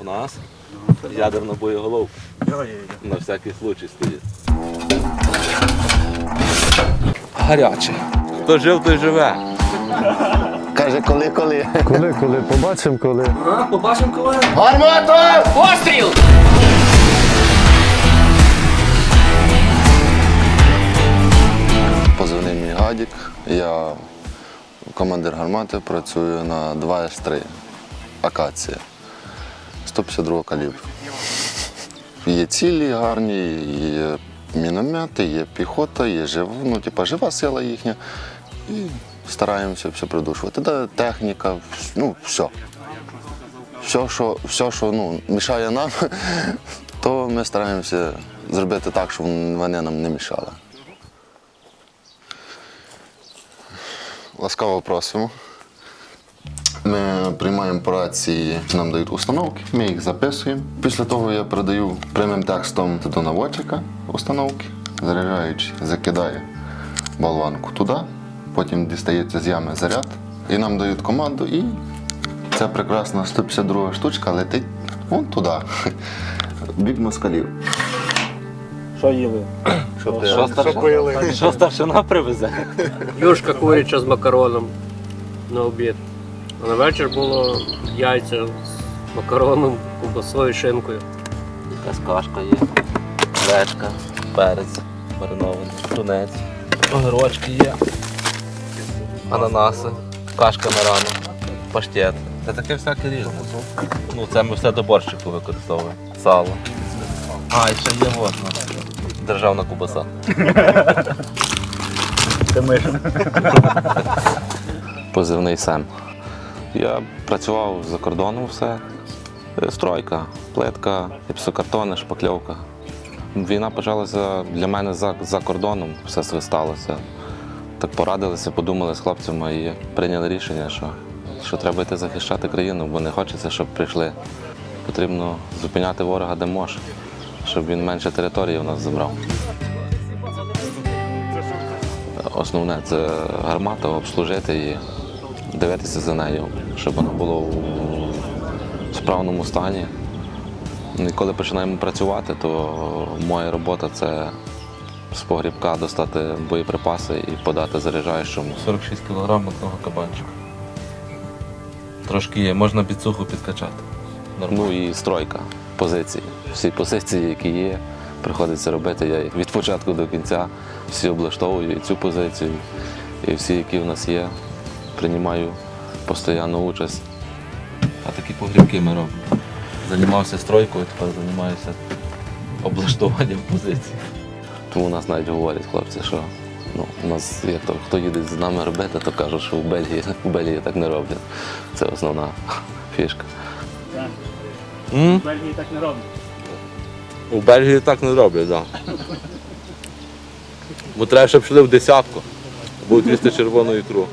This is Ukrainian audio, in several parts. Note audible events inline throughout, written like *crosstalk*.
У нас ядерна боєголовка. На всякий случай стоїть. Гаряче. Хто жив, той живе. Каже, коли, коли. Коли, коли, побачимо коли. Побачимо коли. Гармата! Постріл! Позивний мій Гадік. Я командир гармати, працюю на 2С3. Акація. 152 калібру. Є цілі гарні, є міномети, є піхота, є жива, ну, типа, жива сила їхня. І стараємося все придушувати. Та техніка, ну, все. Все, що, все, що ну, мішає нам, *laughs* то ми стараємося зробити так, щоб вони нам не мішали. Ласкаво просимо. Ми приймаємо по рації, нам дають установки, ми їх записуємо. Після того я передаю прямим текстом до наводчика установки, заряджаючи, закидає болванку туди, потім дістається з ями заряд, і нам дають команду, і ця прекрасна 152 штучка летить вон туди, *laughs* бік москалів. Що їли? Що старшина, що старшина привезе? Юшка куряча з макароном на обід. А на вечір було яйця з макароном, ковбасою, шинкою. Якась кашка є, гречка, перець, маринований, тунець, огірочки є, ананаси, кашка на рану, паштет. Це таке всяке різне. Ну, це ми все до борщику використовуємо. Сало. А, і ще є от, у нас державна кубаса. Позивний Сем. Я працював за кордоном все. Е, Стройка, плитка, гіпсокартони, шпакльовка. Війна почалася для мене за, за кордоном, все сталося. Так порадилися, подумали з хлопцями і прийняли рішення, що, що треба йти захищати країну, бо не хочеться, щоб прийшли. Потрібно зупиняти ворога де може, щоб він менше території у нас забрав. Основне це гармата, обслужити її, дивитися за нею, щоб вона була у справному стані. І коли починаємо працювати, то моя робота це з погрібка достати боєприпаси і подати заряджаючому. 46 кг одного кабанчика. Трошки є, можна підсуху підкачати. Ну і стройка позиції. Всі позиції, які є, приходиться робити. Я їх від початку до кінця всі облаштовую і цю позицію, і всі, які в нас є, приймаю постійну участь. А такі погрібки ми робимо. Займався стройкою, тепер займаюся облаштуванням позицій. Тому у нас навіть говорять хлопці, що ну, у нас, як то, хто їде з нами робити, то кажуть, що в Бельгії, *laughs* в Бельгії так не роблять. Це основна *laughs* фішка. В Бельгії так не роблять. У Бельгії так не роблять, так. Бо треба, щоб йшли в десятку, будуть їсти червону ікру.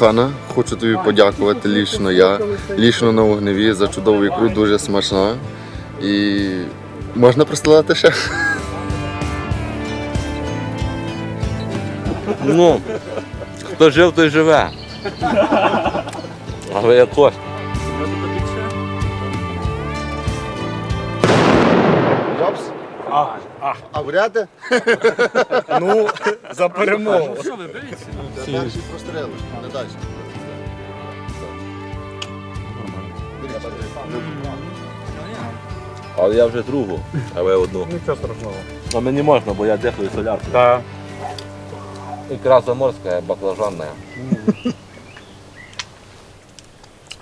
Кохана, хочу тобі подякувати лічно я, лічно на вогневі за чудову ікру, дуже смачна. І можна присилати ще? Ну, хто жив, той живе. А ви як хочете. А, а. А вряди? Ну, за перемогу. Перший простріли, не далі. Але я вже другу, а ви одну. Нічого страшного. А мені можна, бо я дихаю солярку. Так. Ікра заморська, баклажанна.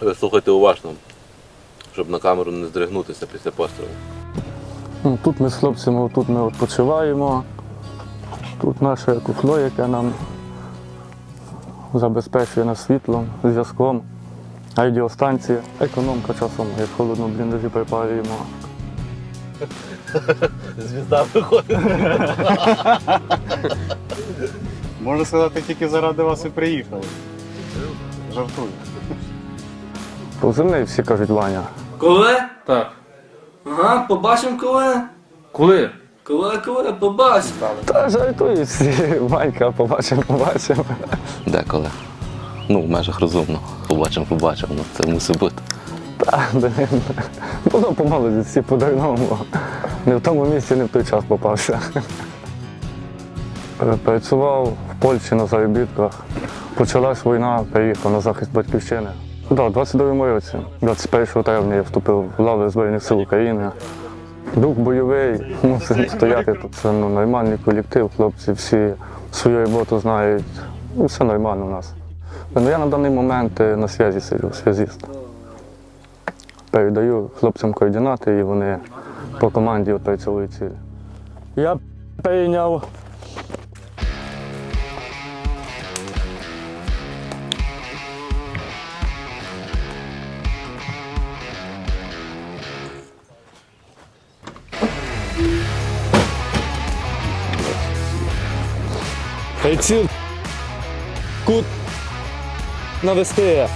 Ви слухайте уважно, щоб на камеру не здригнутися після пострілу. Ну, Тут ми з хлопцями тут ми відпочиваємо. Тут наше куфло, яке нам забезпечує нас світлом, зв'язком, радіостанція, економка часом, як холодно в бліндажі припалюємо. Звізда виходить. Можна сказати, тільки заради вас і приїхали. Жартую. Позивний всі кажуть Ваня. Коли? Так. Ага, побачимо коли. Коли? Коли, коли, побачимо. Та жартую всі, Ванька, побачимо, побачимо. Деколи. Ну, в межах розумно. Побачимо, побачимо. Ну, це мусить бути. Та, блин, було по молодості, по-дурному. Не в тому місці, не в той час попався. Працював в Польщі на заробітках. Почалась війна, переїхав на захист батьківщини. Да, 22-му році, 21 травня я вступив в лави Збройних сил України. Дух бойовий, мусив стояти тут. Це ну, нормальний колектив, хлопці всі свою роботу знають. Ну, все нормально у нас. Ну, я на даний момент е, на зв'язі сиджу, зв'язіст. Передаю хлопцям координати і вони по команді опрацьовують цілі. Я прийняв Приціл кут навести.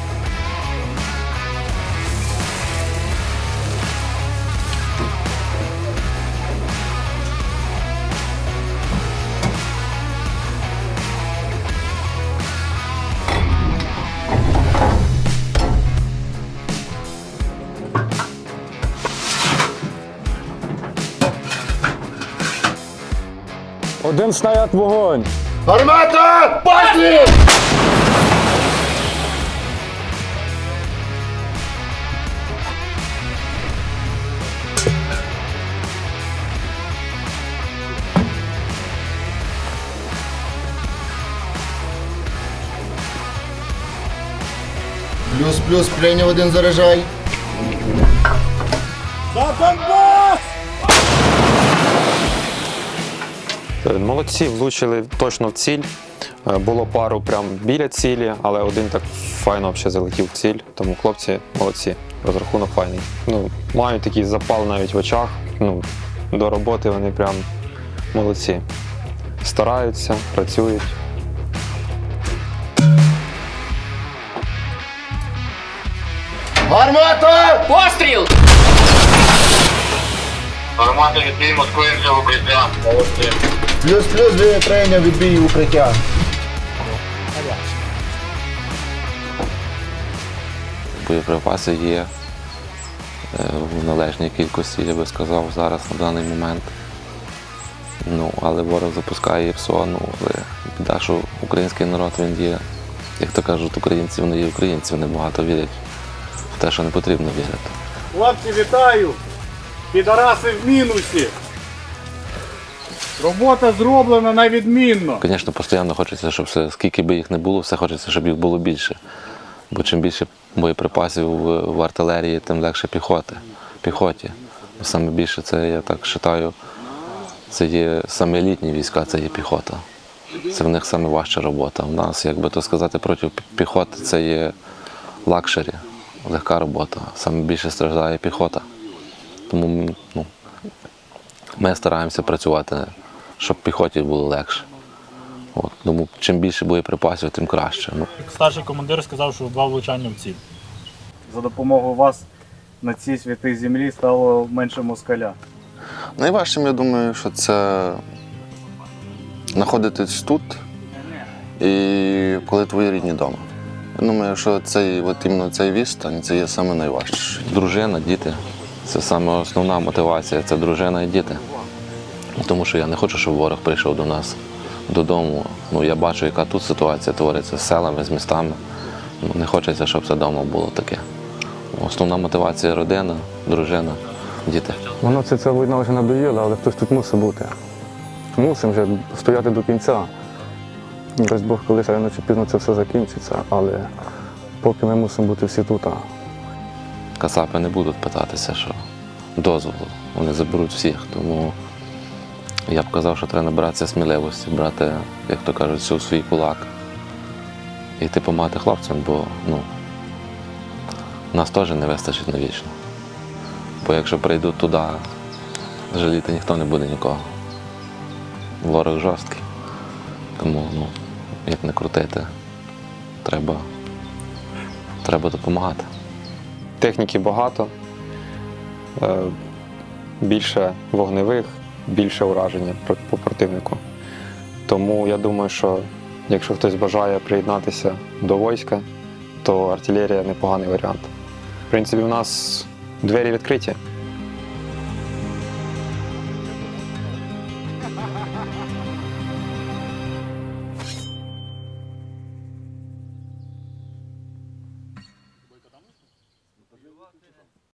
Один снаряд вогонь. Плюс-плюс, прийняв один заряджай. Е, Молодці, влучили точно в ціль. Е, Було пару прям біля цілі, але один так файно взагалі залетів в ціль. Тому хлопці молодці. Розрахунок файний. Ну, мають такий запал навіть в очах. Ну, до роботи вони прям молодці. Стараються, працюють. Гармата! Постріл! Гармата відбій Москвинця в укриття. Плюс-плюс, ви прийняв відбій укриття. Боєприпаси є е, в належній кількості, я би сказав, зараз на даний момент. Ну, але ворог запускає ПСО, ну, але біда, що український народ він є, як то кажуть, українці вони є українці, вони багато вірять в те, що не потрібно вірити. Хлопці, вітаю! Підараси в мінусі! Робота зроблена на відмінно. Звісно, постійно хочеться, щоб все, скільки би їх не було, все хочеться, щоб їх було більше. Бо чим більше боєприпасів в, артилерії, тим легше піхоти. піхоті. Саме більше це, я так вважаю, це є саме елітні війська, це є піхота. Це в них саме важча робота. У нас, як би то сказати, проти піхоти це є лакшері, легка робота. Саме більше страждає піхота. Тому ну, ми стараємося працювати, щоб піхоті було легше. От, тому чим більше боєприпасів, тим краще. Ну, Старший командир сказав, що два влучання в ціль. За допомогою вас на цій святій землі стало менше москаля. Найважчим, я думаю, що це знаходитись тут і коли твої рідні вдома. Я думаю, що цей, от іменно цей відстань це є саме найважче. дружина, діти це саме основна мотивація це дружина і діти. Тому що я не хочу, щоб ворог прийшов до нас додому. Ну, я бачу, яка тут ситуація твориться з селами, з містами. Ну, не хочеться, щоб це вдома було таке. Основна мотивація родина, дружина, діти. Воно це ця війна вже надоїла, але хтось тут мусить бути. Мусимо вже стояти до кінця. Дасть Бог, колись рано чи пізно це все закінчиться, але поки ми мусимо бути всі тут. а. Кацапи не будуть питатися, що дозволу. Вони заберуть всіх. Тому я б казав, що треба набиратися сміливості, брати, як то кажуть, все в свій кулак. І йти помагати хлопцям, бо ну, нас теж не вистачить навічно. Бо якщо прийдуть туди, жаліти ніхто не буде нікого. Ворог жорсткий. Тому, ну, як не крутити, треба, треба допомагати. Техніки багато. Е, більше вогневих, більше ураження по противнику. Тому я думаю, що якщо хтось бажає приєднатися до війська, то артилерія непоганий варіант. В принципі, у нас двері відкриті.